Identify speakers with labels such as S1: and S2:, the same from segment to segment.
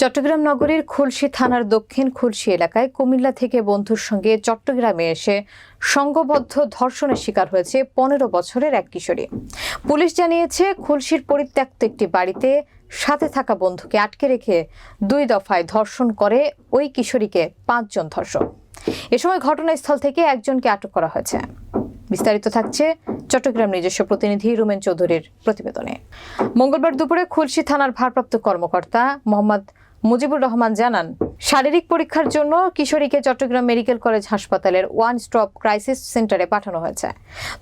S1: চট্টগ্রাম নগরীর খুলশী থানার দক্ষিণ খুলশী এলাকায় কুমিল্লা থেকে বন্ধুর সঙ্গে চট্টগ্রামে এসে সংঘবদ্ধ ধর্ষণের শিকার হয়েছে পনেরো বছরের এক কিশোরী। পুলিশ জানিয়েছে, খুলশীর পরিত্যক্ত একটি বাড়িতে সাথে থাকা বন্ধুকে আটকে রেখে দুই দফায় ধর্ষণ করে ওই কিশোরীকে পাঁচজন ধর্ষক। এ সময় ঘটনাস্থল থেকে একজনকে আটক করা হয়েছে। বিস্তারিত থাকছে চট্টগ্রাম নিজস্ব প্রতিনিধি রুমেন চৌধুরীর প্রতিবেদনে। মঙ্গলবার দুপুরে খুলশী থানার ভারপ্রাপ্ত কর্মকর্তা মোহাম্মদ মুজিবুর রহমান জানান, শারীরিক পরীক্ষার জন্য কিশোরীকে চট্টগ্রাম মেডিকেল কলেজ হাসপাতালের ওয়ান স্টপ ক্রাইসিস সেন্টারে পাঠানো হয়েছে।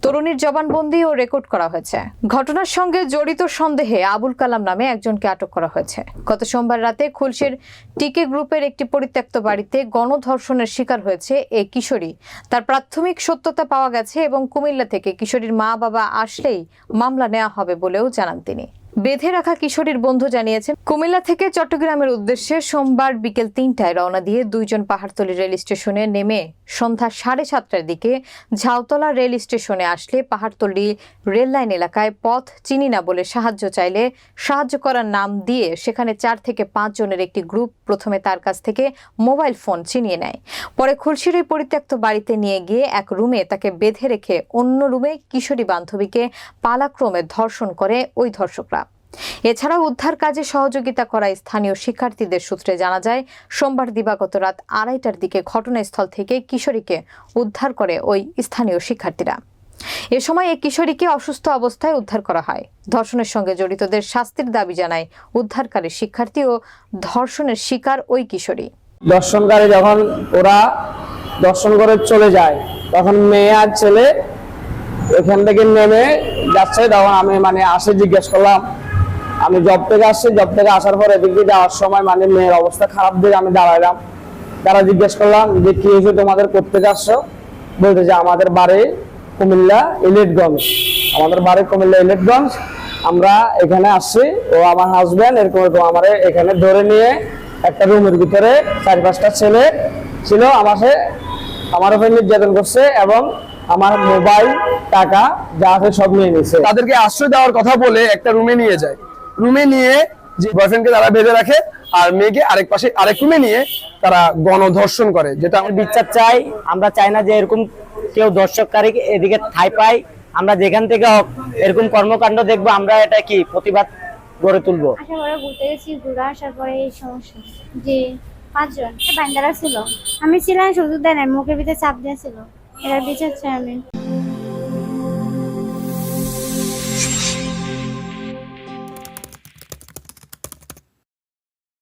S1: তরুণীর জবানবন্দি ও রেকর্ড করা হয়েছে। ঘটনার সঙ্গে জড়িত সন্দেহে আবুল কালাম নামে একজনকে আটক করা হয়েছে। গত সোমবার রাতে খুলশীর টিকে গ্রুপের একটি পরিত্যক্ত বাড়িতে গণধর্ষণের শিকার হয়েছে এই কিশোরী। তার প্রাথমিক সত্যতা পাওয়া গেছে এবং কুমিল্লা থেকে কিশোরীর মা বাবা আসলেই মামলা নেওয়া হবে বলেও জানান তিনি। বেঁধে রাখা কিশোরীর বন্ধু জানিয়েছেন কুমিল্লা থেকে চট্টগ্রামের উদ্দেশ্যে সোমবার বিকেল তিনটায় রওনা দিয়ে দুইজন পাহাড়তলি রেল স্টেশনে নেমে সন্ধ্যা সাড়ে সাতটার দিকে ঝাউতলা রেল স্টেশনে আসলে পাহাড়তলি রেল লাইন এলাকায় পথ চিনি না বলে সাহায্য চাইলে সাহায্য করার নাম দিয়ে সেখানে চার থেকে পাঁচ জনের একটি গ্রুপ প্রথমে তার কাছ থেকে মোবাইল ফোন ছিনিয়ে নেয়। পরে খুলশির ওই পরিত্যক্ত বাড়িতে নিয়ে গিয়ে এক রুমে তাকে বেঁধে রেখে অন্য রুমে কিশোরী বান্ধবীকে পালাক্রমে ধর্ষণ করে ওই ধর্ষকরা। এছাড়াও উদ্ধার কাজে সহযোগিতা করা স্থানীয় শিক্ষার্থীদের সূত্রে জানা যায়, সোমবার দিবাগত রাত আড়াইটার দিকে ঘটনাস্থল থেকে কিশোরীকে উদ্ধার করে ওই স্থানীয় শিক্ষার্থীরা। এ সময় এই কিশোরীকে অসুস্থ অবস্থায় উদ্ধার করা হয়। ধর্ষণের সঙ্গে জড়িতদের শাস্তির দাবি জানায় উদ্ধারকারী শিক্ষার্থী ও ধর্ষণের শিকার ওই কিশোরী।
S2: দর্শনকারী যখন ওরা দর্শন করে চলে যায়, তখন মেয়ে আর ছেলে এখান থেকে নেমে যাচ্ছে। তখন আমি মানে আসে জিজ্ঞেস করলাম আমি জব থেকে আসছি জব থেকে আসার পর এদিকে যাওয়ার সময় মানে মেয়ের অবস্থা খারাপ দেখে আমি দাঁড়াইলাম। তারা জিজ্ঞেস করলাম যে, কি হয়েছে? তোমাদের কোথেকে আসছো? বলতে যে, আমাদের বাড়ি কুমিল্লা ইলেটগঞ্জ। আমাদের বাড়ি কুমিল্লা ইলেটগঞ্জ। আমরা এখানে আসছি। ও আমার হাজব্যান্ড এরকম এরকম আমার এখানে ধরে নিয়ে একটা রুমের ভিতরে চার পাঁচটা ছেলে ছিল আমার সে আমার উপরে নির্যাতন করছে এবং আমার মোবাইল, টাকা যা আছে সব নিয়ে নিছে।
S3: তাদেরকে আশ্রয় দেওয়ার কথা বলে একটা রুমে নিয়ে যায়। রুমে নিয়ে যে বয়ফ্রেন্ডকে তারা বেঁধে রাখে আর মেয়েকে আরেক পাশে আরেক রুমে নিয়ে তারা গণধর্ষণ করে যেটা
S4: আমরা বিচার চাই। আমরা চাই না যে এরকম কেউ দর্শককারী এদিকে ঠাই পাই আমরা যেখান থেকে হোক এরকম কর্মকাণ্ড দেখব আমরা এটা কি প্রতিবাদ গড়ে তুলবো?
S5: আসার পরে ঘুরতে গেছি ঘুরে আসার পরে এই সমস্যা। যে পাঁচজন বান্দারা ছিল। আমি ছিলাম সুযোগ দেয় মুখের ভিতরে চাপ দিয়েছিল এটার বিচার চাই আমি।